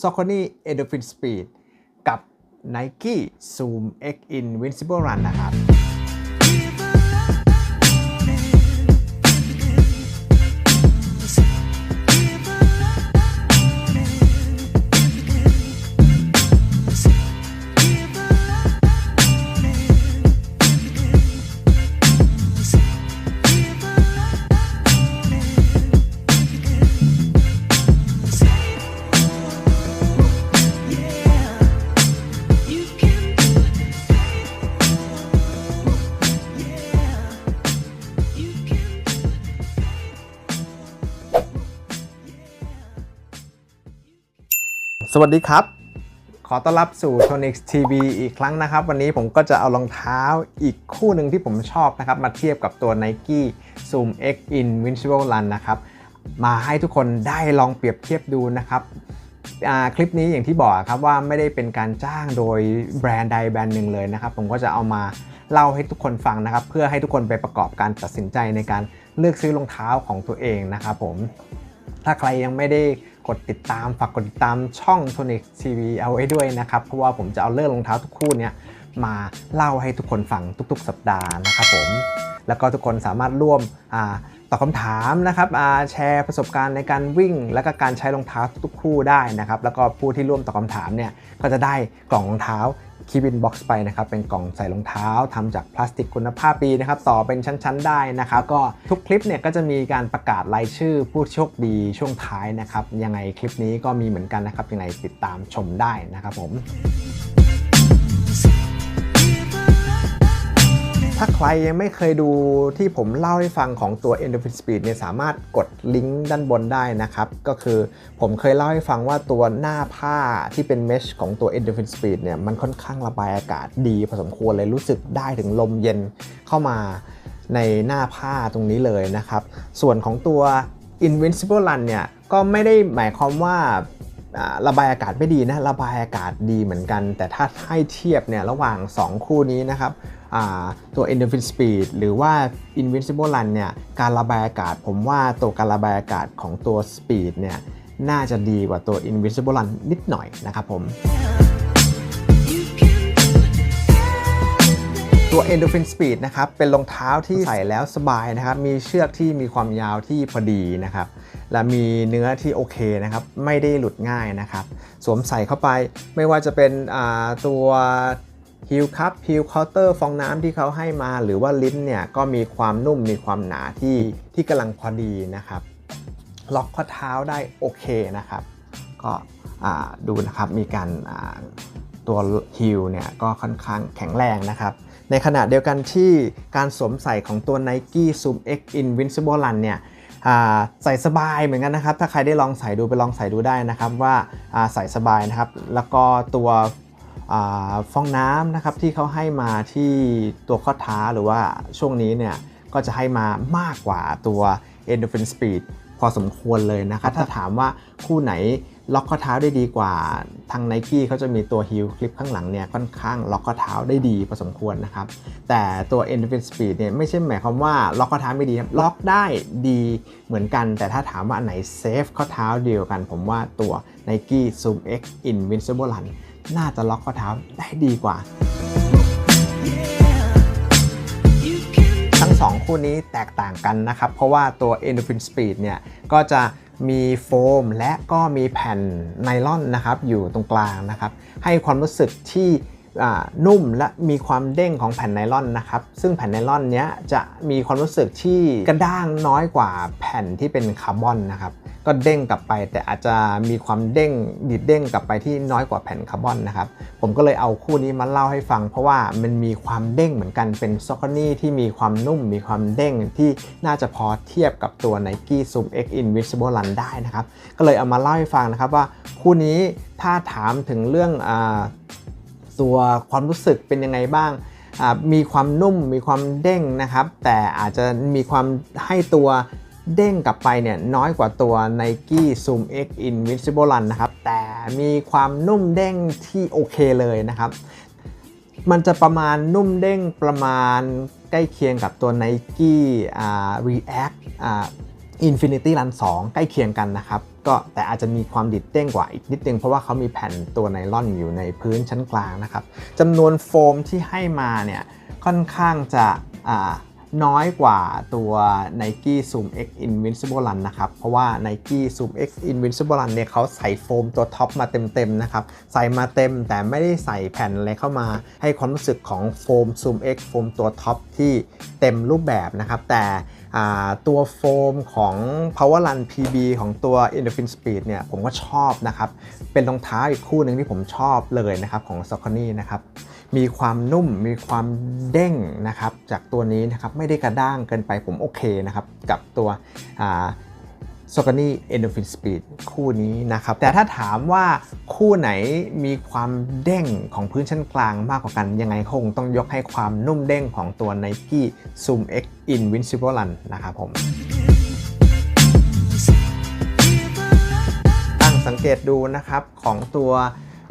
Saucony Endorphin Speed กับ Nike Zoom X Invincible Run นะครับ สวัสดีครับ ขอต้อนรับสู่ Tonix TV อีกครั้งนะครับ วันนี้ผมก็จะเอารองเท้าอีกคู่หนึ่งที่ผมชอบนะครับ มาเทียบกับตัว Nike Zoom X Invincible Run นะครับ มาให้ทุกคนได้ลองเปรียบเทียบดูนะครับคลิปนี้อย่างที่บอกครับว่าไม่ได้เป็นการจ้างโดยแบรนด์ใดแบรนด์หนึ่งเลยนะครับ ผมก็จะเอามาเล่าให้ทุกคนฟังนะครับ เพื่อให้ทุกคนไปประกอบการตัดสินใจในการเลือกซื้อรองเท้าของตัวเองนะครับผมถ้าใครยังไม่ได้ กดติดตาม ฝากกดติดตามช่อง Tonic TV เอาไว้ด้วยนะครับ เพราะว่าผมจะเอาเลื่อรองเท้าทุกคู่เนี่ย มาเล่าให้ทุกคนฟังทุกๆ สัปดาห์นะครับผม แล้วก็ทุกคนสามารถร่วมอตอบคำถามนะครับแชร์ประสบการณ์ในการวิ่ง และก็การใช้รองเท้าทุกคู่ได้นะครับ แล้วก็ผู้ที่ร่วมตอบคำถามเนี่ยก็จะได้กล่องรองเท้าคีบินบ็อกซ์ไปนะครับเป็นกล่องใส่รองเท้าทำจากพลาสติกคุณภาพดีนะครับต่อเป็นชั้น ๆ ได้นะครับก็ทุกคลิปเนี่ยก็จะมีการประกาศรายชื่อผู้โชคดีช่วงท้ายนะครับยังไงคลิปนี้ก็มีเหมือนกันนะครับยังไงติดตามชมได้นะครับผม ถ้าใครยังไม่เคยดูที่ผมเล่าให้ฟังของตัว Endorphin Speed เนี่ยสามารถกดลิงก์ด้านบนได้นะครับ ก็คือผมเคยเล่าให้ฟังว่าตัวหน้าผ้าที่เป็นเมชของตัว Endorphin Speed เนี่ยมันค่อนข้างระบายอากาศดีพอสมควรเลยรู้สึกได้ถึงลมเย็นเข้ามาในหน้าผ้าตรงนี้เลยนะครับ ส่วนของตัว Invincible Run เนี่ยก็ไม่ได้หมายความว่าอ่า ระบายอากาศไม่ดีนะระบายอากาศดีเหมือนกัน แต่ถ้าให้เทียบเนี่ยระหว่าง 2 คู่นี้นะครับตัว Endorphin Speed หรือว่า Invincible Run เนี่ยการระบายอากาศ ผมว่าตัวการระบายอากาศของตัว Speed เนี่ยน่าจะดีกว่าตัว Invincible Run นิดหน่อยนะครับผม ตัว Endorphin Speed นะครับ เป็นรองเท้าที่ใส่แล้วสบายนะครับ มีเชือกที่มีความยาวที่พอดีนะครับ และมีเนื้อที่โอเคนะครับ ไม่ได้หลุดง่ายนะครับ สวมใส่เข้าไป ไม่ว่าจะเป็นอ่าตัวฮิลคัพฮิลเคาน์เตอร์ฟองน้ำที่เขาให้มา หรือว่าลิ้นเนี่ยก็มีความนุ่ม มีความหนาที่ที่กำลังพอดีนะครับ ล็อกข้อเท้าได้โอเคนะครับ ก็อ่าดูนะครับ มีการอ่าตัวฮิลเนี่ยก็ค่อนข้างแข็งแรงนะครับ ในขณะเดียวกันที่การสวมใส่ของตัว Nike Zoom X Invincible Run เนี่ยใส่สบายเหมือนกันนะครับ ถ้าใครได้ลองใส่ดูไปลองใส่ดูได้นะครับว่าใส่สบายนะครับ แล้วก็ตัวอฟองน้ำนะครับที่เขาให้มาที่ตัวข้อเท้าหรือว่าช่วงนี้เนี่ยก็จะให้มามากกว่าตัว Endorphin Speed พอสมควรเลยนะครับ ถ้าถามว่าคู่ไหน ล็อกข้อเท้าได้ดีกว่า ทาง n i กี้เขาจะมีตัว heel clip ข้างหลังเนี่ยค่อนข้างล็อกข้อเท้าได้ดีพอสมควรนะครับ แต่ตัว Endorphin Speed เนี่ยไม่ใช่หมายความว่าล็อกข้อเท้าไม่ดีครับล็อกได้ดีเหมือนกัน แต่ถ้าถามว่าอันไหนเซฟข้อเท้าเดียวกัน ผมว่าตัว Nike Zoom X Invincible Run น่าจะล็อกข้อเท้าได้ดีกว่าทั้ง 2 คู่นี้แตกต่างกันนะครับ เพราะว่าตัว Endorphin Speed เนี่ยก็จะ มีโฟมและก็มีแผ่นไนลอนนะครับอยู่ตรงกลางนะครับ ให้ความรู้สึกที่ นุ่มและมีความเด้งของแผ่นไนลอนนะครับ ซึ่งแผ่นไนลอนเนี้ยจะมีความรู้สึกที่กระด้างน้อยกว่าแผ่นที่เป็นคาร์บอนนะครับ ก็เด้งกลับไป แต่อาจจะมีความเด้งดิดเด้งกลับไปที่น้อยกว่าแผ่นคาร์บอนนะครับ ผมก็เลยเอาคู่นี้มาเล่าให้ฟัง เพราะว่ามันมีความเด้งเหมือนกันเป็นซอกนี่ที่มีความนุ่ม มีความเด้งที่น่าจะพอเทียบกับตัว Nike Zoom X Invincible Run ได้นะครับ ก็เลยเอามาเล่าให้ฟังนะครับว่าคู่นี้ถ้าถามถึงเรื่องอ ตัวความรู้สึกเป็นยังไงบ้าง มีความนุ่มมีความเด้งนะครับ แต่อาจจะมีความให้ตัวเด้งกลับไปเนี่ยน้อยกว่าตัว Nike Zoom X Invincible Run นะครับ แต่มีความนุ่มเด้งที่โอเคเลยนะครับ มันจะประมาณนุ่มเด้งประมาณใกล้เคียงกับตัว Nike React Infinity Run 2 ใกล้เคียงกันนะครับ ก็แต่อาจจะมีความดิดเด้งกว่าอีกนิดนึงเพราะว่าเขามีแผ่นตัวไนล่อนอยู่ในพื้นชั้นกลางนะครับจำนวนโฟมที่ให้มาเนี่ยค่อนข้างจะน้อยกว่าตัว Nike Zoom X Invincible Run นะครับ เพราะว่า Nike Zoom X Invincible Run เนี่ยเขาใส่โฟมตัวท็อปมาเต็มๆนะครับ ใส่มาเต็มแต่ไม่ได้ใส่แผ่นอะไรเข้ามา ให้ความรู้สึกของโฟม Zoom X โฟมตัวท็อปที่เต็มรูปแบบนะครับ แต่ ตัวโฟมของ Power Run PB ของตัว Endorphin Speed เนี่ยผมก็ชอบนะครับ เป็นรองเท้าอีกคู่หนึ่งที่ผมชอบเลยนะครับของ s o c o n y นะครับ มีความนุ่มมีความเด้งนะครับ จากตัวนี้นะครับ ไม่ได้กระด้างเกินไปผมโอเคนะครับ กับตัว โซกานี่เอนโดฟินสปีดคู่นี้นะครับ แต่ถ้าถามว่าคู่ไหนมีความเด้งของพื้นชั้นกลางมากกว่ากัน ยังไงคงต้องยกให้ความนุ่มเด้งของตัว Nike Zoom X Invincible Run นะครับผมตั้งสังเกตดูนะครับของตัว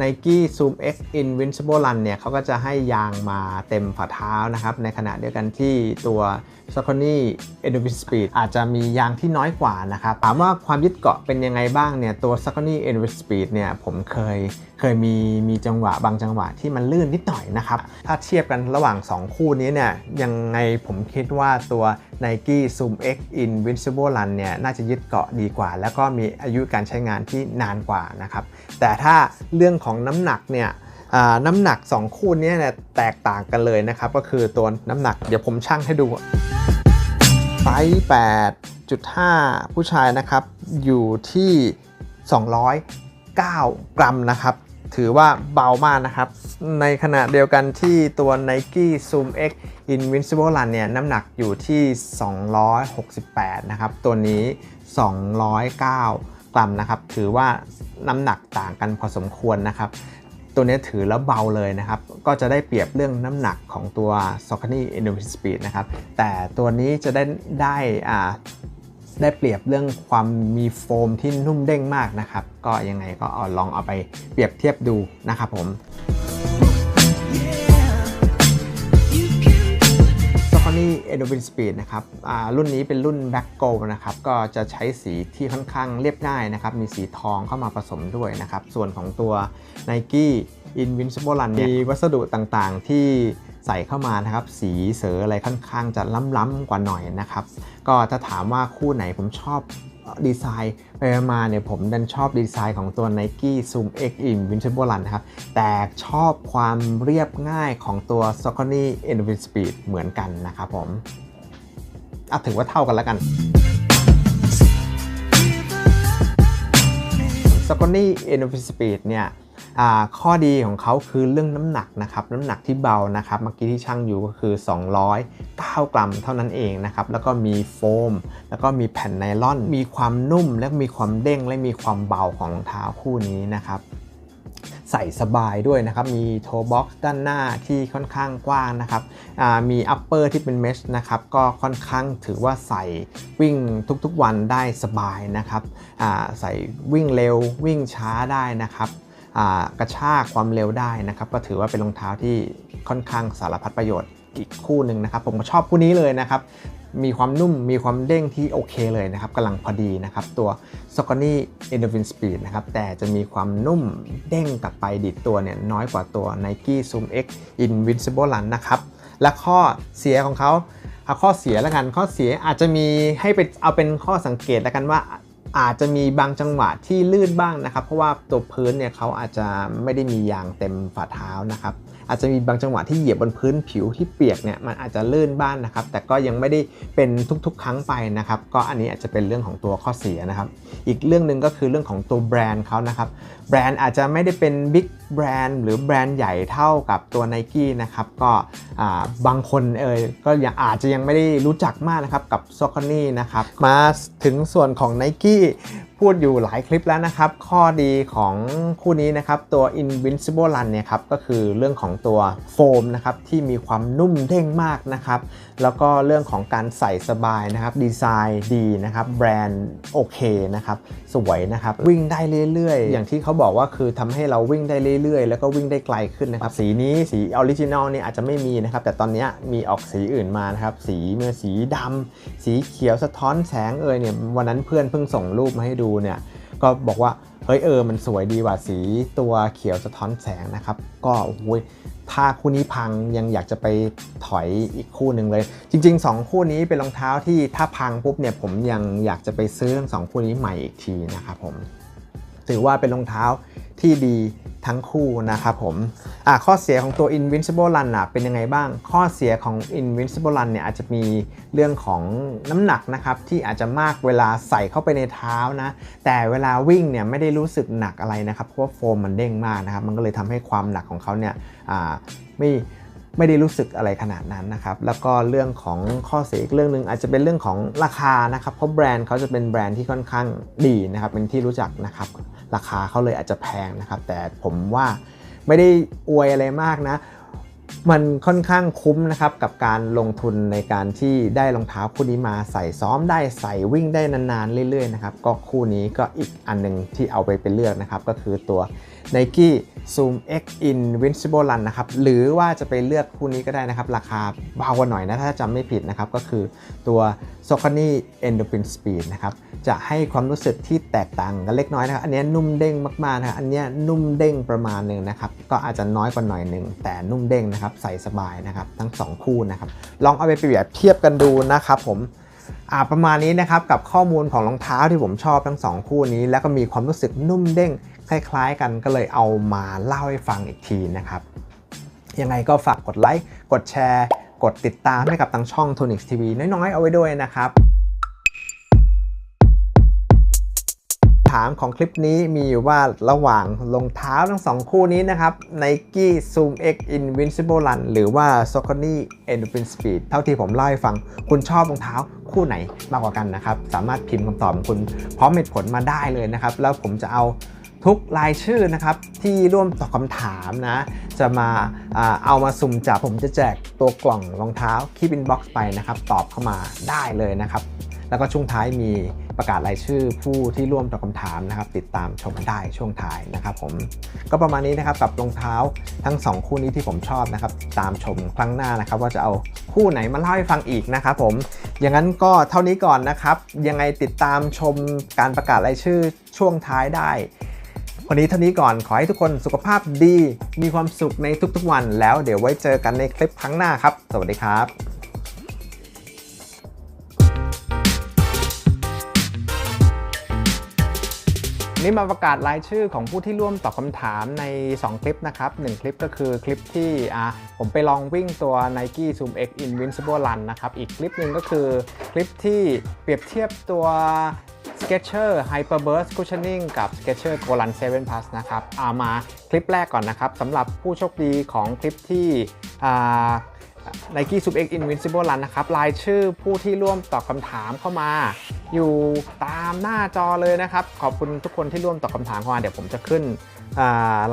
Nike Zoom X Invincible Run เนี่ยเขาก็จะให้ยางมาเต็มฝ่าเท้านะครับ ในขณะเดียวกันที่ตัว s a c o n y e n d o v i n Speed อาจจะมียางที่น้อยกว่านะครับ ถามว่าความยึดเกาะเป็นยังไงบ้างเนี่ย ตัว s a c o n y e n d o v i n Speed เนี่ยผมเคย เคยมีมีจังหวะบางจังหวะที่มันลื่นนิดหน่อยนะครับ ถ้าเทียบกันระหว่าง 2 คู่นี้เนี่ยยังไงผมคิดว่าตัว Nike Zoom X Invincible Run เนี่ยน่าจะยึดเกาะดีกว่า แล้วก็มีอายุการใช้งานที่นานกว่านะครับ แต่ถ้าเรื่องของน้ำหนักเนี่ยอ่าน้ำหนัก 2 คู่นี้เนี่ยแตกต่างกันเลยนะครับ ก็คือตัวน้ำหนักเดี๋ยวผมชั่งให้ดูไซส์8.5 ผู้ชายนะครับอยู่ที่ 209 กรัมนะครับ ถือว่าเบามากนะครับ ในขณะเดียวกันที่ตัว Nike Zoom X Invincible Run เนี่ยน้ำหนักอยู่ที่ 268 นะครับ ตัวนี้ 209 กรัมนะครับ ถือว่าน้ำหนักต่างกันพอสมควรนะครับ ตัวนี้ถือแล้วเบาเลยนะครับ ก็จะได้เปรียบเรื่องน้ำหนักของตัว s o c k a n y Innovation Speed นะครับ แต่ตัวนี้จะได้ได้อ่า ได้เปรียบเรื่องความมีโฟมที่นุ่มเด้งมากนะครับ ก็ยังไงก็เอาลองเอาไปเปรียบเทียบดูนะครับผม s o c o n y Endorphin Speed นะครับรุ่นนี้เป็นรุ่น Black Gold นะครับ ก็จะใช้สีที่ค่อนข้างเรียบง่ายนะครับ มีสีทองเข้ามาผสมด้วยนะครับ ส่วนของตัว Nike Invincible Run เนี่ยมีวัสดุต่างๆที่ ใส่เข้ามานะครับ สีเสืออะไรค่อนข้างจะล้ำๆกว่าหน่อยนะครับ ก็ถ้าถามว่าคู่ไหนผมชอบดีไซน์ไปมาเนี่ยผมดันชอบดีไซน์ของตัว Nike Zoom X Invincible Run นะครับ แต่ชอบความเรียบง่ายของตัว s o c o n y Endorphin Speed เหมือนกันนะครับผมอะถือว่าเท่ากันแล้วกัน s o c o n y Endorphin Speed เนี่ย ข้อดีของเขาคือเรื่องน้ำหนักนะครับน้ำหนักที่เบานะครับเมื่อกี้ที่ช่างอยู่ก็คือ 209 กรัมเท่านั้นเองนะครับแล้วก็มีโฟม แล้วก็มีแผ่นไนล่อน มีความนุ่มและมีความเด้งและมีความเบาของรองเท้าคู่นี้นะครับใส่สบายด้วยนะครับ มีโทบ็อกซ์ด้านหน้าที่ค่อนข้างกว้างนะครับ มีอัปเปอร์ที่เป็นเมชนะครับ ก็ค่อนข้างถือว่าใส่วิ่งทุกๆวันได้สบายนะครับ ใส่วิ่งเร็ววิ่งช้าได้นะครับ กระชากความเร็วได้นะครับก็ถือว่าเป็นรองเท้าที่ค่อนข้างสารพัดประโยชน์อีกคู่หนึ่งนะครับ ผมก็ชอบคู่นี้เลยนะครับ มีความนุ่มมีความเด้งที่โอเคเลยนะครับกำลังพอดีนะครับ ตัว s o c o n y Endorphin Speed นะครับ แต่จะมีความนุ่มเด้งกลับไปดิดตัวเนี่ยน้อยกว่าตัว Nike Zoom X Invincible Run นะครับ และข้อเสียของเขาเอาข้อเสียแล้วกันข้อเสียอาจจะมีให้ไปเอาเป็นข้อสังเกตแล้วกันว่า อาจจะมีบางจังหวะที่ลื่นบ้างนะครับ เพราะว่าตัวพื้นเนี่ยเขาอาจจะไม่ได้มียางเต็มฝ่าเท้านะครับ อาจจะมีบางจังหวะที่เหยียบบนพื้นผิวที่เปียกเนี่ยมันอาจจะลื่นบ้างนะครับ แต่ก็ยังไม่ได้เป็นทุกๆ ครั้งไปนะครับ ก็อันนี้อาจจะเป็นเรื่องของตัวข้อเสียนะครับ อีกเรื่องหนึ่งก็คือเรื่องของตัวแบรนด์เขานะครับ แบรนด์อาจจะไม่ได้เป็นบิ๊กแบรนด์หรือแบรนด์ใหญ่เท่ากับตัว n i กี้นะครับ ก็บางคนเอ่ยก็ยังอาจจะยังไม่ได้รู้จักมากนะครับกับ s o c o n y นะครับ มาถึงส่วนของ n i กี้ พูดอยู่หลายคลิปแล้วนะครับ ข้อดีของคู่นี้นะครับตัว Invincible Run เนี่ยครับก็คือเรื่องของตัวโฟมนะครับที่มีความนุ่มเด้งมากนะครับ แล้วก็เรื่องของการใส่สบายนะครับดีไซน์ดีนะครับแบรนด์โอเคนะครับสวยนะครับวิ่งได้เรื่อยๆ อย่างที่เขาบอกว่าคือทำให้เราวิ่งได้เรื่อยๆ แล้วก็วิ่งได้ไกลขึ้นนะครับสีนี้สีออริจินอลเนี่ยอาจจะไม่มีนะครับแต่ตอนนี้มีออกสีอื่นมานะครับสีเมื่อสีดำสีเขียวสะท้อนแสงเอ่ยเนี่ยวันนั้นเพื่อนเพิ่งส่งรูปมาให้ดูเนี่ยก็บอกว่า เฮ้ยเออมันสวยดีว่ะสีตัวเขียวสะท้อนแสงนะครับ ก็โอ้ยถ้าคู่นี้พังยังอยากจะไปถอยอีกคู่หนึ่งเลย จริง ๆ 2 คู่นี้เป็นรองเท้าที่ถ้าพังปุ๊บเนี่ยผมยังอยากจะไปซื้อทั้งสองคู่นี้ใหม่อีกทีนะครับผมถือว่าเป็นรองเท้าที่ดี ทั้งคู่นะครับผมอะข้อเสียของตัว Invincible Run อะเป็นยังไงบ้าง ข้อเสียของ Invincible Run เนี่ยอาจจะมีเรื่องของน้ำหนักนะครับที่อาจจะมากเวลาใส่เข้าไปในเท้านะแต่เวลาวิ่งเนี่ยไม่ได้รู้สึกหนักอะไรนะครับเพราะว่าโฟมมันเด้งมากนะครับมันก็เลยทำให้ความหนักของเขาเนี่ยอ่าไม่ ไม่ได้รู้สึกอะไรขนาดนั้นนะครับ แล้วก็เรื่องของข้อเสียอีกเรื่องหนึ่งอาจจะเป็นเรื่องของราคานะครับ เพราะแบรนด์เขาจะเป็นแบรนด์ที่ค่อนข้างดีนะครับ เป็นที่รู้จักนะครับ ราคาเขาเลยอาจจะแพงนะครับ แต่ผมว่าไม่ได้อวยอะไรมากนะ มันค่อนข้างคุ้มนะครับกับการลงทุนในการที่ได้รองเท้าคู่นี้มาใส่ซ้อมได้ใส่วิ่งได้นานๆเรื่อยๆนะครับ ก็คู่นี้ก็อีกอันหนึงที่เอาไปเป็นเลือกนะครับ ก็คือตัว Nike Zoom X Invincible Run นะครับ หรือว่าจะไปเลือกคู่นี้ก็ได้นะครับ ราคาเบากว่าหน่อยนะ ถ้าจำไม่ผิดนะครับ ก็คือตัว s o c o n y Endorphin Speed นะครับ จะให้ความรู้สึกที่แตกต่างกันเล็กน้อยนะครับ อันนี้นุ่มเด้งมากๆนะครับอันนี้นุ่มเด้งประมาณหนึ่งนะครับ ก็อาจจะน้อยกว่าหน่อยหนึ่ง แต่นุ่มเด้งนะครับ ใส่สบายนะครับ ทั้ง 2 คู่นะครับ ลองเอาไปเปรียบเทียบกันดูนะครับผม ประมาณนี้นะครับกับข้อมูลของรองเท้าที่ผมชอบทั้ง 2 คู่นี้ แล้วก็มีความรู้สึกนุ่มเด้งคล้ายๆ กันก็เลยเอามาเล่าให้ฟังอีกทีนะครับยังไงก็ฝากกดไลค์กดแชร์ กดติดตามให้กับทางช่อง Tonix TV น้อยๆ เอาไว้ด้วยนะครับ ถามของคลิปนี้มีอยู่ว่าระหว่างรองเท้าทั้งสองคู่นี้นะครับ Nike Zoom X Invincible Run หรือว่า Saucony Endorphin Speed เท่าที่ผมเล่าให้ฟัง คุณชอบรองเท้าคู่ไหนมากกว่ากันนะครับ สามารถพิมพ์คำตอบของคุณพร้อมเหตุผลมาได้เลยนะครับ แล้วผมจะเอาทุกรายชื่อนะครับ ที่ร่วมตอบคำถามนะ จะมาอ่าเอามาสุ่มจับผมจะแจกตัวกล่องรองเท้าคีบินบ็อกซ์ไปนะครับ ตอบเข้ามาได้เลยนะครับ แล้วก็ช่วงท้ายมี ประกาศรายชื่อผู้ที่ร่วมตอบคำถามนะครับ ติดตามชมกันได้ช่วงท้ายนะครับผมก็ประมาณนี้นะครับกับรองเท้าทั้ง 2 คู่นี้ที่ผมชอบนะครับ ตามชมครั้งหน้านะครับ ว่าจะเอาคู่ไหนมาเล่าให้ฟังอีกนะครับผมอย่างนั้นก็เท่านี้ก่อนนะครับ ยังไงติดตามชมการประกาศรายชื่อช่วงท้ายได้วันนี้เท่านี้ก่อนขอให้ทุกคนสุขภาพดี มีความสุขในทุกๆวันแล้วเดี๋ยวไว้เจอกันในคลิปครั้งหน้าครับ สวัสดีครับ นี่มาประกาศรายชื่อของผู้ที่ร่วมตอบคำถามใน 2 คลิปนะครับ1คลิปก็คือคลิปที่ผมไปลองวิ่งตัว Nike Zoom X Invincible Run นะครับ อีกคลิปหนึ่งก็คือคลิปที่เปรียบเทียบตัว Skechers Hyperburst Cushioning กับ Skechers Go Run 7 Plus นะครับเอามาคลิปแรกก่อนนะครับสำหรับผู้โชคดีของคลิปที่ Nike Zoom X Invincible Run นะครับรายชื่อผู้ที่ร่วมตอบคำถามเข้ามา อยู่ตามหน้าจอเลยนะครับ ขอบคุณทุกคนที่ร่วมตอบคำถามเข้ามาเดี๋ยวผมจะขึ้น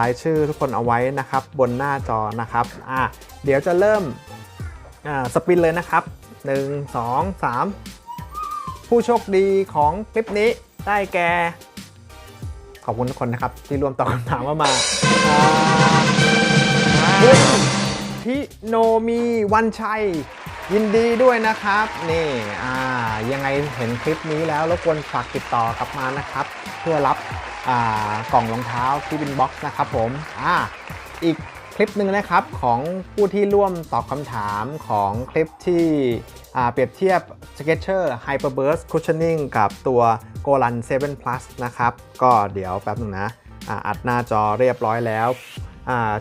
รายชื่อทุกคนเอาไว้นะครับ บนหน้าจอนะครับเดี๋ยวจะเริ่มสปินเลยนะครับ 1 2 3 ผู้โชคดีของคลิปนี้ได้แก่ขอบคุณทุกคนนะครับ ที่ร่วมตอบคำถามเข้ามา อ่าคุณพิโนมีวันชัย ยินดีด้วยนะครับ นี่อ่ายังไงเห็นคลิปนี้แล้วรบกวนฝากติดต่อกลับมานะครับ เพื่อรับอ่ากล่องรองเท้าที่บินบ็อกซ์นะครับผมอ่าอีกคลิปหนึ่งนะครับของผู้ที่ร่วมตอบคำถามของคลิปที่เปรียบเทียบ Skechers Hyperburst Cushioning กับตัว g o l a n 7 Plus นะครับ ก็เดี๋ยวแป๊บหนึงนะอ,อัดหน้าจอเรียบร้อยแล้ว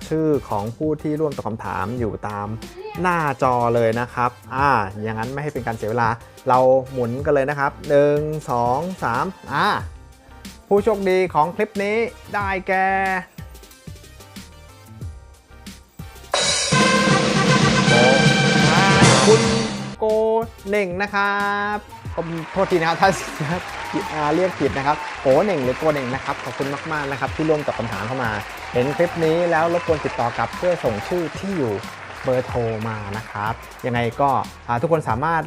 ชื่อของผู้ที่ร่วมตอบคำถามอยู่ตามหน้าจอเลยนะครับอ่าอย่างนั้นไม่ให้เป็นการเสียเวลา เราหมุนกันเลยนะครับ 1 2 3อ่าผู้โชคดีของคลิปนี้ได้แก่คุณโกเหน่งนะครับ ผมโทษทีนะครับถ้าอ่าเรียกผิดนะครับโกเหน่งหรือโกเหน่งนะครับขอบคุณมากๆนะครับที่ร่วมตอบคำถามเข้ามา เห็นคลิปนี้แล้วรบกวนติดต่อกลับเพื่อส่งชื่อที่อยู่เบอร์โทรมานะครับยังไงก็ทุกคนสามารถ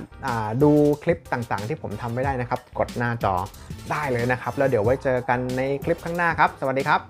ดูคลิปต่างๆ ที่ผมทำไม่ได้นะครับ กดหน้าจอได้เลยนะครับ แล้วเดี๋ยวไว้เจอกันในคลิปข้างหน้าครับ สวัสดีครับ